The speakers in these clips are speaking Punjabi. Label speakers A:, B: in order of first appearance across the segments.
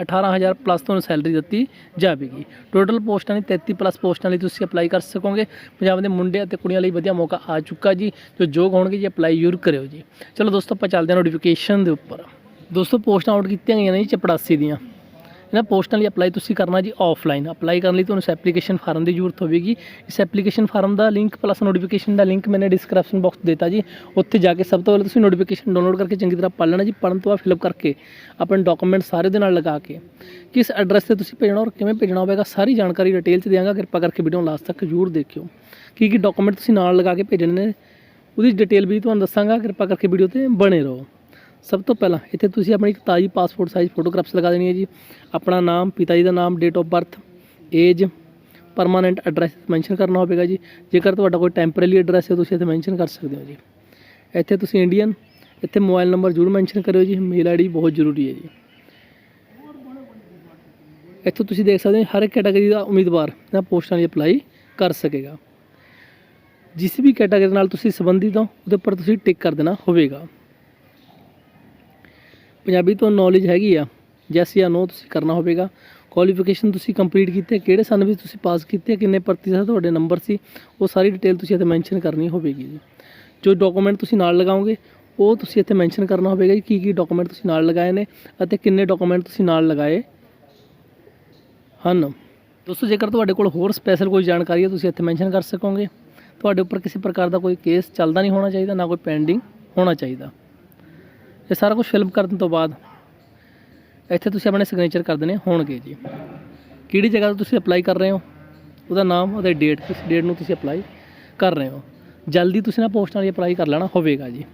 A: 18000 ਪਲੱਸ ਤੁਹਾਨੂੰ ਸੈਲਰੀ ਦਿੱਤੀ ਜਾਵੇਗੀ। ਟੋਟਲ ਪੋਸਟਾਂ ਲਈ 33 ਪਲੱਸ ਪੋਸਟਾਂ ਲਈ ਤੁਸੀਂ ਅਪਲਾਈ ਕਰ ਸਕੋਗੇ। ਪੰਜਾਬ ਦੇ ਮੁੰਡੇ ਅਤੇ ਕੁੜੀਆਂ ਲਈ ਵਧੀਆ ਮੌਕਾ ਆ ਚੁੱਕਾ ਜੀ, ਜੋ ਯੋਗ ਹੋਣਗੇ ਜੀ ਅਪਲਾਈ ਜ਼ਰੂਰ ਕਰਿਓ ਜੀ। ਚਲੋ ਦੋਸਤੋ, ਆਪਾਂ ਚੱਲਦੇ ਹਾਂ ਨੋਟੀਫਿਕੇਸ਼ਨ ਦੇ ਉੱਪਰ। ਦੋਸਤੋ, ਪੋਸਟਾਂ ਆਊਟ ਕੀਤੀਆਂ ਗਈਆਂ ਨੇ ਜੀ, ਚਪੜਾਸੀ ਦੀਆਂ। ਇਹਨਾਂ ਪੋਸਟਾਂ ਲਈ ਅਪਲਾਈ ਤੁਸੀਂ ਕਰਨਾ ਜੀ ਆਫਲਾਈਨ ਅਪਲਾਈ ਕਰਨ ਲਈ ਤੁਹਾਨੂੰ ਇਸ ਐਪਲੀਕੇਸ਼ਨ ਫਾਰਮ ਦੀ ਜ਼ਰੂਰਤ ਹੋਵੇਗੀ। ਇਸ ਐਪਲੀਕੇਸ਼ਨ ਫਾਰਮ ਦਾ ਲਿੰਕ ਪਲੱਸ ਨੋਟੀਫਿਕੇਸ਼ਨ ਦਾ ਲਿੰਕ ਮੈਨੇ ਡਿਸਕ੍ਰਿਪਸ਼ਨ ਬਾਕਸ ਦਿੱਤਾ ਜੀ। ਉੱਥੇ ਜਾ ਕੇ ਸਭ ਤੋਂ ਪਹਿਲਾਂ ਤੁਸੀਂ ਨੋਟੀਫਿਕੇਸ਼ਨ ਡਾਊਨਲੋਡ ਕਰਕੇ ਚੰਗੀ ਤਰ੍ਹਾਂ ਪੜ੍ਹ ਲੈਣਾ ਜੀ, ਪੜ੍ਹਨ ਤੋਂ ਬਾਅਦ ਫਿਲਅਪ ਕਰਕੇ ਆਪਣੇ ਡਾਕੂਮੈਂਟ ਸਾਰੇ ਦੇ ਨਾਲ ਲਗਾ ਕੇ ਕਿਸ ਐਡਰੈਸ ਤੇ ਤੁਸੀਂ ਭੇਜਣਾ ਔਰ ਕਿਵੇਂ ਭੇਜਣਾ ਹੋਵੇਗਾ ਸਾਰੀ ਜਾਣਕਾਰੀ ਡਿਟੇਲ ਚ ਦਿਆਂਗਾ। ਕਿਰਪਾ ਕਰਕੇ ਵੀਡੀਓ ਨੂੰ ਲਾਸਟ ਤੱਕ ਜ਼ਰੂਰ ਦੇਖਿਓ। ਕੀ ਕੀ ਡਾਕੂਮੈਂਟ ਤੁਸੀਂ ਨਾਲ ਲਗਾ ਕੇ ਭੇਜਣੇ ਨੇ, ਉਹਦੀ ਡਿਟੇਲ ਵੀ ਤੁਹਾਨੂੰ ਦੱਸਾਂਗਾ। ਕਿਰਪਾ ਕਰਕੇ ਵੀਡੀਓ ਤੇ ਬਣੇ ਰਹੋ। ਸਭ ਤੋਂ ਪਹਿਲਾਂ ਇੱਥੇ ਤੁਸੀਂ ਆਪਣੀ ਇੱਕ ਤਾਜ਼ੀ ਪਾਸਪੋਰਟ ਸਾਈਜ਼ ਫੋਟੋਗ੍ਰਾਫਸ ਲਗਾ ਦੇਣੀ ਹੈ ਜੀ। ਆਪਣਾ ਨਾਮ, ਪਿਤਾ ਜੀ ਦਾ ਨਾਮ date of birth age permanent address mention ਕਰਨਾ ਹੋਵੇਗਾ ਜੀ। ਜੇਕਰ ਤੁਹਾਡਾ ਕੋਈ ਟੈਂਪਰੇਰੀ ਐਡਰੈਸ ਹੈ, ਤੁਸੀਂ ਇੱਥੇ ਮੈਂਸ਼ਨ ਕਰ ਸਕਦੇ ਹੋ ਜੀ। ਇੱਥੇ ਤੁਸੀਂ ਇੰਡੀਅਨ ਇੱਥੇ ਮੋਬਾਈਲ ਨੰਬਰ ਜ਼ਰੂਰ ਮੈਂਸ਼ਨ ਕਰਿਓ ਜੀ। ਮੇਲ ਆਈਡੀ ਬਹੁਤ ਜ਼ਰੂਰੀ ਹੈ ਜੀ। ਇੱਥੋਂ ਤੁਸੀਂ ਦੇਖ ਸਕਦੇ ਹੋ, ਹਰ ਇੱਕ ਕੈਟਾਗਰੀ ਦਾ ਉਮੀਦਵਾਰ ਇਹਨਾਂ ਪੋਸਟਾਂ ਲਈ ਅਪਲਾਈ ਕਰ ਸਕੇਗਾ। ਜਿਸ ਵੀ ਕੈਟਾਗਰੀ ਨਾਲ ਤੁਸੀਂ ਸੰਬੰਧਿਤ ਹੋ, ਉਹਦੇ ਉੱਪਰ ਤੁਸੀਂ ਟਿਕ ਕਰ ਦੇਣਾ ਹੋਵੇਗਾ। ਪੰਜਾਬੀ ਤੋਂ ਨੌਲੇਜ ਹੈਗੀ ਆ ਜੈਸ ਜਾਂ ਨੋ ਤੁਸੀਂ ਕਰਨਾ ਹੋਵੇਗਾ। ਕੁਆਲੀਫਿਕੇਸ਼ਨ ਤੁਸੀਂ ਕੰਪਲੀਟ ਕੀਤੀ ਹੈ ਕਿਹੜੇ ਸਨ ਵਿੱਚ ਤੁਸੀਂ ਪਾਸ ਕੀਤੀ ਹੈ ਕਿੰਨੇ ਪ੍ਰਤੀਸ਼ਤ ਤੁਹਾਡੇ ਨੰਬਰ ਸੀ, ਉਹ ਸਾਰੀ ਡਿਟੇਲ ਤੁਸੀਂ ਇੱਥੇ ਮੈਂਸ਼ਨ ਕਰਨੀ ਹੋਵੇਗੀ ਜੀ। ਜੋ ਡਾਕੂਮੈਂਟ ਤੁਸੀਂ ਨਾਲ ਲਗਾਓਗੇ, ਉਹ ਤੁਸੀਂ ਇੱਥੇ ਮੈਂਸ਼ਨ ਕਰਨਾ ਹੋਵੇਗਾ ਜੀ, ਕੀ ਕੀ ਡਾਕੂਮੈਂਟ ਤੁਸੀਂ ਨਾਲ ਲਗਾਏ ਨੇ ਅਤੇ ਕਿੰਨੇ ਡਾਕੂਮੈਂਟ ਤੁਸੀਂ ਨਾਲ ਲਗਾਏ ਹਨ। ਦੋਸਤੋ, ਜੇਕਰ ਤੁਹਾਡੇ ਕੋਲ ਹੋਰ ਸਪੈਸ਼ਲ ਕੋਈ ਜਾਣਕਾਰੀ ਹੈ, ਤੁਸੀਂ ਇੱਥੇ ਮੈਂਸ਼ਨ ਕਰ ਸਕੋਗੇ। ਤੁਹਾਡੇ ਉੱਪਰ ਕਿਸੇ ਪ੍ਰਕਾਰ ਦਾ ਕੋਈ ਕੇਸ ਚੱਲਦਾ ਨਹੀਂ ਹੋਣਾ ਚਾਹੀਦਾ, ਨਾ ਕੋਈ ਪੈਂਡਿੰਗ ਹੋਣਾ ਚਾਹੀਦਾ। ਇਹ ਸਾਰਾ ਕੁਝ ਫਿਲਮ ਕਰਨ ਤੋਂ ਬਾਅਦ ਇੱਥੇ ਤੁਸੀਂ ਆਪਣੇ ਸਿਗਨੇਚਰ ਕਰ ਦੇਣੇ ਹੋਣਗੇ ਜੀ। ਕਿਹੜੀ ਜਗ੍ਹਾ ਤੋਂ ਤੁਸੀਂ ਅਪਲਾਈ ਕਰ ਰਹੇ ਹੋ? ਉਹਦਾ ਨਾਮ, ਉਹਦੇ ਡੇਟ ਕਿਸ ਡੇਟ ਨੂੰ ਤੁਸੀਂ ਅਪਲਾਈ ਕਰ ਰਹੇ ਹੋ? ਜਲਦੀ ਤੁਸੀਂ ਨਾ ਪੋਸਟਾਂ ਲਈ ਅਪਲਾਈ ਕਰ ਲੈਣਾ ਹੋਵੇਗਾ ਜੀ।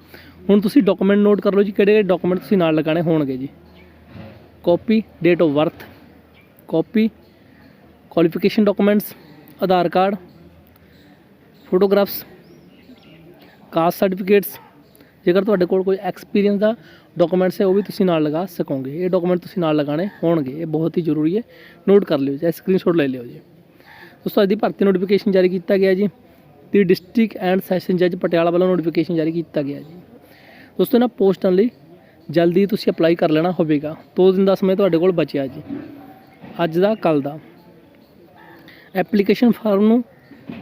A: ਹੁਣ ਤੁਸੀਂ ਡਾਕੂਮੈਂਟ ਨੋਟ ਕਰ ਲਓ ਜੀ ਕਿਹੜੇ ਕਿਹੜੇ ਡਾਕੂਮੈਂਟ ਤੁਸੀਂ ਨਾਲ ਲਗਾਣੇ ਹੋਣਗੇ ਜੀ। Copy date of birth copy qualification documents Aadhaar card photographs caste certificates ਜੇਕਰ ਤੁਹਾਡੇ ਕੋਲ ਕੋਈ ਐਕਸਪੀਰੀਅੰਸ ਦਾ ਡਾਕੂਮੈਂਟਸ ਹੈ, ਉਹ ਵੀ ਤੁਸੀਂ ਨਾਲ ਲਗਾ ਸਕੋਗੇ। ਇਹ ਡਾਕੂਮੈਂਟ ਤੁਸੀਂ ਨਾਲ ਲਗਾਣੇ ਹੋਣਗੇ। ਇਹ ਬਹੁਤ ਹੀ ਜ਼ਰੂਰੀ ਹੈ। ਨੋਟ ਕਰ ਲਿਓ ਜਾਂ ਸਕਰੀਨਸ਼ਾਟ ਲੈ ਲਿਓ ਜੀ। ਦੋਸਤੋ, ਅੱਜ ਦੀ ਭਰਤੀ ਨੋਟੀਫਿਕੇਸ਼ਨ ਜਾਰੀ ਕੀਤਾ ਗਿਆ ਜੀ। ਦੀ ਡਿਸਟ੍ਰਿਕਟ ਐਂਡ ਸੈਸ਼ਨ ਜੱਜ ਪਟਿਆਲਾ ਵੱਲੋਂ ਨੋਟੀਫਿਕੇਸ਼ਨ ਜਾਰੀ ਕੀਤਾ ਗਿਆ ਜੀ। ਦੋਸਤੋ, ਇਹਨਾਂ ਪੋਸਟਾਂ ਲਈ ਜਲਦੀ ਤੁਸੀਂ ਅਪਲਾਈ ਕਰ ਲੈਣਾ ਹੋਵੇਗਾ। ਦੋ ਦਿਨ ਦਾ ਸਮੇਂ ਤੁਹਾਡੇ ਕੋਲ ਬਚਿਆ ਜੀ। ਅੱਜ ਦਾ ਕੱਲ ਦਾ। ਐਪਲੀਕੇਸ਼ਨ ਫਾਰਮ ਨੂੰ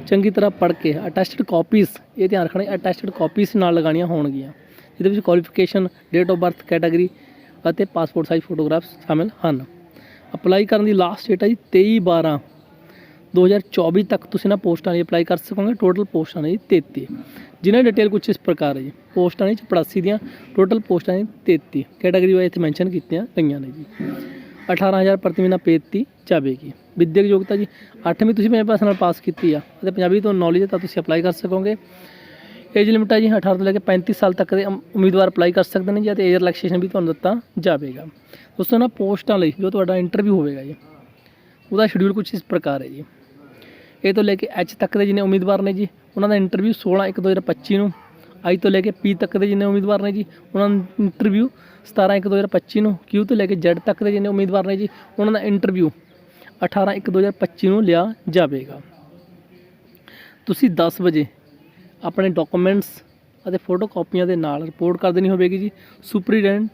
A: ਚੰਗੀ ਤਰ੍ਹਾਂ ਪੜ੍ਹ ਕੇ ਅਟੈਸਟਡ ਕਾਪੀਜ਼ ਇਹ ਧਿਆਨ ਰੱਖਣਾ ਅਟੈਸਟਡ ਕਾਪੀਜ਼ ਨਾਲ ਲਗਾਉਣੀਆਂ ਹੋਣਗੀਆਂ। ਜਿਹਦੇ ਵਿੱਚ qualification date of birth category ਅਤੇ ਪਾਸਪੋਰਟ ਸਾਈਜ਼ ਫੋਟੋਗ੍ਰਾਫਸ ਸ਼ਾਮਿਲ ਹਨ। ਅਪਲਾਈ ਕਰਨ ਦੀ ਲਾਸਟ ਡੇਟ ਹੈ ਜੀ 23 12 2024 ਤੱਕ ਤੁਸੀਂ ਨਾ ਪੋਸਟਾਂ ਲਈ ਅਪਲਾਈ ਕਰ ਸਕੋਗੇ ਟੋਟਲ ਪੋਸਟਾਂ ਨੇ ਜੀ 33 ਜਿਨ੍ਹਾਂ ਦੀ ਡਿਟੇਲ ਕੁਝ ਇਸ ਪ੍ਰਕਾਰ ਹੈ ਜੀ, ਪੋਸਟਾਂ ਨੇ 84 ਦੀਆਂ ਟੋਟਲ ਪੋਸਟਾਂ ਨੇ 33 ਕੈਟਾਗਰੀ ਵਾਈਜ਼ ਇੱਥੇ ਮੈਂਸ਼ਨ ਕੀਤੀਆਂ ਗਈਆਂ ਨੇ ਜੀ। 18000 ਪ੍ਰਤੀ ਮਹੀਨਾ ਪੇ ਦਿੱਤੀ ਜਾਵੇਗੀ ਵਿਦਿਅਕ ਯੋਗਤਾ ਜੀ 8ਵੀਂ ਤੁਸੀਂ ਪੰਜਾਬੀ ਭਾਸ਼ਾ ਨਾਲ ਪਾਸ ਕੀਤੀ ਆ ਅਤੇ ਪੰਜਾਬੀ ਤੋਂ ਨੌਲੇਜ ਤਾਂ ਤੁਸੀਂ ਅਪਲਾਈ ਕਰ ਸਕੋਗੇ। ਏਜ ਲਿਮਿਟ ਹੈ ਜੀ 18 ਤੋਂ ਲੈ ਕੇ 35 ਸਾਲ ਤੱਕ ਦੇ ਉਮੀਦਵਾਰ ਅਪਲਾਈ ਕਰ ਸਕਦੇ ਨੇ ਜੀ ਅਤੇ ਏਜ ਰਿਲੈਕਸੇਸ਼ਨ ਵੀ ਤੁਹਾਨੂੰ ਦਿੱਤਾ ਜਾਵੇਗਾ। ਦੋਸਤੋ ਨਾ ਪੋਸਟਾਂ ਲਈ ਜੋ ਤੁਹਾਡਾ ਇੰਟਰਵਿਊ ਹੋਵੇਗਾ ਜੀ, ਉਹਦਾ ਸ਼ਡਿਊਲ ਕੁਝ ਇਸ ਪ੍ਰਕਾਰ ਹੈ ਜੀ। ਇਹ ਤੋਂ ਲੈ ਕੇ ਐਚ ਤੱਕ ਦੇ ਜਿੰਨੇ ਉਮੀਦਵਾਰ ਨੇ ਜੀ, ਉਹਨਾਂ ਦਾ ਇੰਟਰਵਿਊ 16 1 2025 ਨੂੰ ਆਈ ਤੋਂ ਲੈ ਕੇ ਪੀ ਤੱਕ ਦੇ ਜਿੰਨੇ ਉਮੀਦਵਾਰ ਨੇ ਜੀ, ਉਹਨਾਂ ਦਾ ਇੰਟਰਵਿਊ 17 1 2025 ਨੂੰ ਕਿਊ ਤੋਂ ਲੈ ਕੇ ਜੈਡ ਤੱਕ ਦੇ ਜਿੰਨੇ ਉਮੀਦਵਾਰ ਨੇ ਜੀ, ਉਹਨਾਂ ਦਾ ਇੰਟਰਵਿਊ 18 1 2025 ਨੂੰ ਲਿਆ ਜਾਵੇਗਾ। ਤੁਸੀਂ 10 ਵਜੇ ਆਪਣੇ ਡਾਕੂਮੈਂਟਸ ਅਤੇ ਫੋਟੋ ਕਾਪੀਆਂ ਦੇ ਨਾਲ ਰਿਪੋਰਟ ਕਰ ਦੇਣੀ ਹੋਵੇਗੀ ਜੀ। ਸੁਪਰੀਡੈਂਟ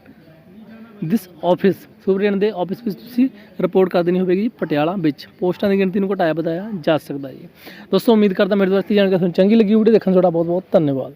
A: ਦਿਸ ਆਫਿਸ ਸੁਪਰੀਡੈਂਟ ਦੇ ਆਫਿਸ ਵਿੱਚ ਤੁਸੀਂ ਰਿਪੋਰਟ ਕਰ ਦੇਣੀ ਹੋਵੇਗੀ ਜੀ ਪਟਿਆਲਾ ਵਿੱਚ। ਪੋਸਟਾਂ ਦੀ ਗਿਣਤੀ ਨੂੰ ਘਟਾਇਆ ਵਧਾਇਆ ਜਾ ਸਕਦਾ ਜੀ। ਦੋਸਤੋ, ਉਮੀਦ ਕਰਦਾ ਮੇਰੇ ਦੋਸਤੀ ਜਾਣਕਾਰੀ ਤੁਹਾਨੂੰ ਚੰਗੀ ਲੱਗੀ ਵੀਡੀਓ ਦੇਖਣ ਦਾ ਤੁਹਾਡਾ ਬਹੁਤ ਬਹੁਤ ਧੰਨਵਾਦ।